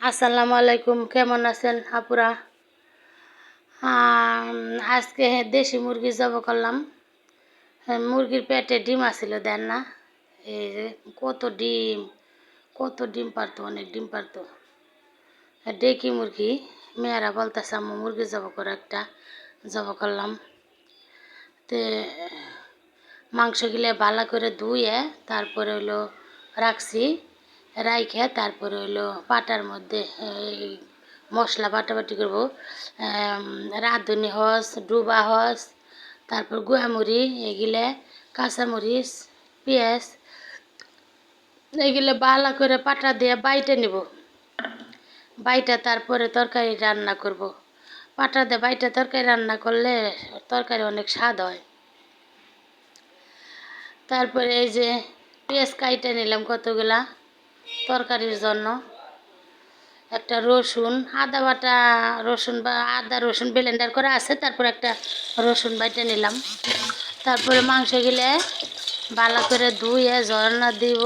আসসালামু আলাইকুম কেমন আছেন আপুরা? আম, আজকে দেশি মুরগি জব করলাম। হ্যাঁ, মুরগির পেটে ডিম আসছিল দেন না। এই যে কত ডিম কত ডিম পারতো অনেক ডিম পারতো। হ্যাঁ, ডেকি মুরগি। মেয়েরা বলতেছে আম্মু মুরগি জব করে একটা জব করলাম। তে মাংসগুলো ভালো করে ধুয়ে তারপরে হলো রাখছি। রাইখে, তারপরে হলো পাটার মধ্যে, এই মশলা বাটাবাটি করব। রাঁধুনি হস, ডুবা হস, তারপর গুয়ামুড়ি এগুলো কাঁচামরিচ, পেঁয়াজ, এগুলো ভালো করে পাটা দিয়ে বাইটে নিব। বাইটা তারপরে তরকারি রান্না করব। পাটা দিয়ে বাইটা তরকারি রান্না করলে তরকারি অনেক স্বাদ হয়। তারপরে এই যে পেঁয়াজ কাইটে নিলাম কতগুলা? তরকারির জন্য। একটা রসুন, আদা বাটা রসুন বা আদা রসুন ব্লেন্ডার করে আছে, তারপর একটা রসুন বাইটে নিলাম। তারপরে মাংস গিলে ভালো করে ধুয়ে ঝর্ণা দিব।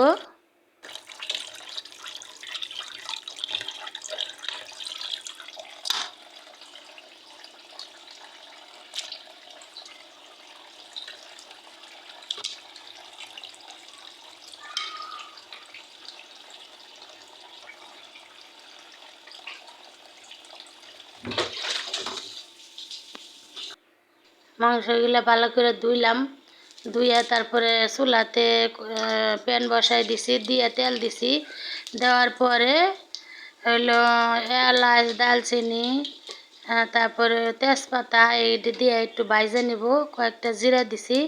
মাংসগুলো ভালো করে ধুইলাম, ধুইয়া তারপরে চুলাতে প্যান বসাই দিছি, দিয়ে তেল দিছি, দেওয়ার পরে হইল এলাচ দালচিনি তারপরে তেজপাতা এই দিয়ে একটু বাইজে নিব, কয়েকটা জিরা দিছি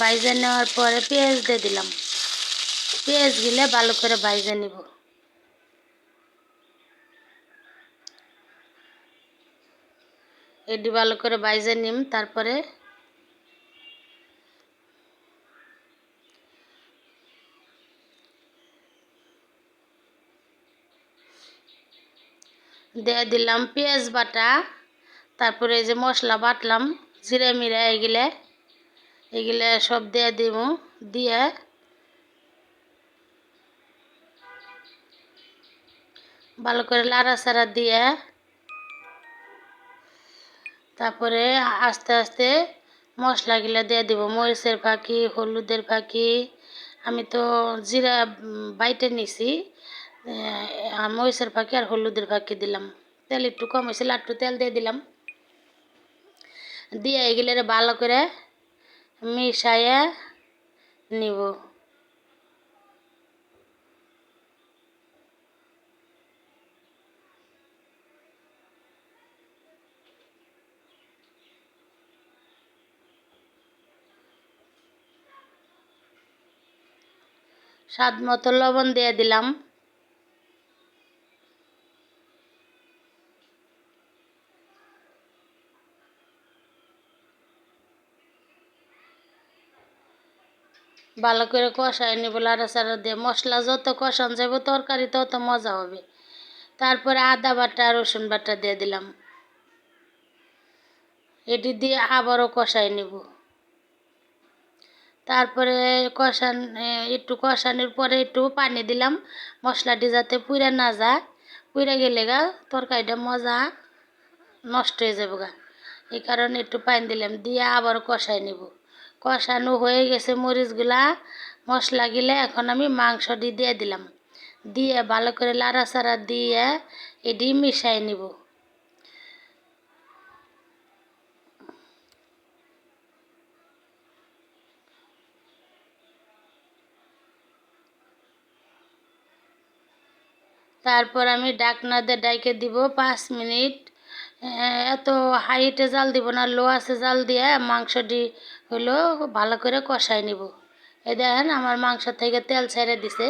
বাইজে নেওয়ার পরে পেঁয়াজ দিয়ে দিলাম। পেঁয়াজ গিলে ভালো করে বাইজে নিব। এটি ভালো করে বাইজে নিম, তারপরে দিয়ে দিলাম পেঁয়াজ বাটা, তারপরে এই যে মশলা বাটলাম, জিরে মিরা এগুলো এগুলো সব দিয়ে দিব, দিয়ে ভালো করে লাড়া সাড়া দিয়ে তারপরে আস্তে আস্তে মশলাগুলো দিয়ে দিব। মরিচের ফাঁকি, হলুদের ফাঁকি। আমি তো জিরা বাইটে নিছি আর মরিচের ফাঁকি আর হলুদের ফাঁকি দিলাম। তেল একটু কম হয়েছিল আর একটু তেল দিয়ে দিলাম। দিয়ে এগুলো ভালো করে মিশাইয়া নিব। স্বাদ মতো লবণ দিয়ে দিলাম। ভালো করে কষাই নিব লাড়া চাড়া দিয়ে। মশলা যত কষান যাব তরকারি তত মজা হবে। তারপরে আদা বাটা, রসুন বাটা দিয়ে দিলাম। এটি দিয়ে আবারও কষাই নিব। তারপরে কষান একটু কষানোর পরে একটু পানি দিলাম। মশলাটি যাতে পুড়ে না যায়। পুড়ে গেলে গা, তরকারিটা মজা নষ্ট হয়ে যাবে গা। এই কারণে একটু পানি দিলাম, দিয়ে আবার কষাই নিব। কষানো হয়ে গেছে মরিচগুলা। মশলা গিলে এখন আমি মাংসটি দিয়ে দিলাম। দিয়ে ভালো করে লাড়া চাড়া দিয়ে এটি মিশাই নিব। তারপর আমি ডাকনা দিয়ে ডাইকে দিব পাঁচ মিনিট। এত হাইটে জাল দিব না লো আছে জাল দিয়ে মাংসটি হলো ভালো করে কষাই নিব। এই দেখেন আমার মাংস থেকে তেল ছেড়ে দিছে।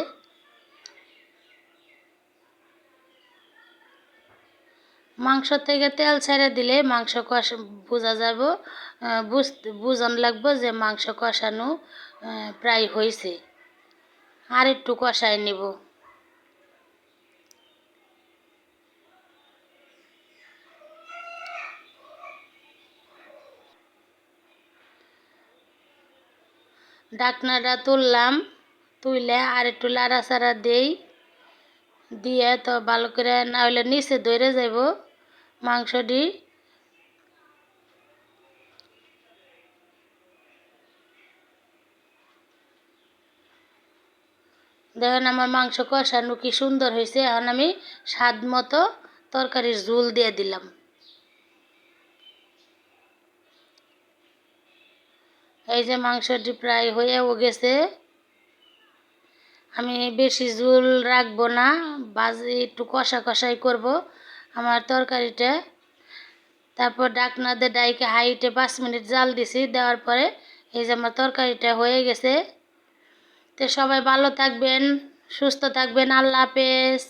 মাংস থেকে তেল ছেড়ে দিলে মাংস কষা, বোঝা যাব বুঝন লাগবো যে মাংস কষানো প্রায় হয়েছে আর একটু কষাই নিব। ডাকনাটা তুললাম তুলে আর একটু লাড়া লাড়াচাড়া দেই। দিয়ে তো ভালো করে না হলে নিচে ধরে যাইব মাংসটি। দেখেন আমার মাংস কষানো কি সুন্দর হয়েছে। এখন আমি স্বাদ মতো তরকারির ঝোল দিয়ে দিলাম। এই যে মাংসটি প্রায় হয়েও গেছে। আমি বেশি ঝোল রাখব না, বাজি একটু কষা কষাই করব আমার তরকারিটা। তারপর ডাকনা দিয়ে ডাইকে হাইটে পাঁচ মিনিট জাল দিছি, দেওয়ার পরে এই যে আমার তরকারিটা হয়ে গেছে। তো সবাই ভালো থাকবেন, সুস্থ থাকবেন, আল্লাহ হাফেজ।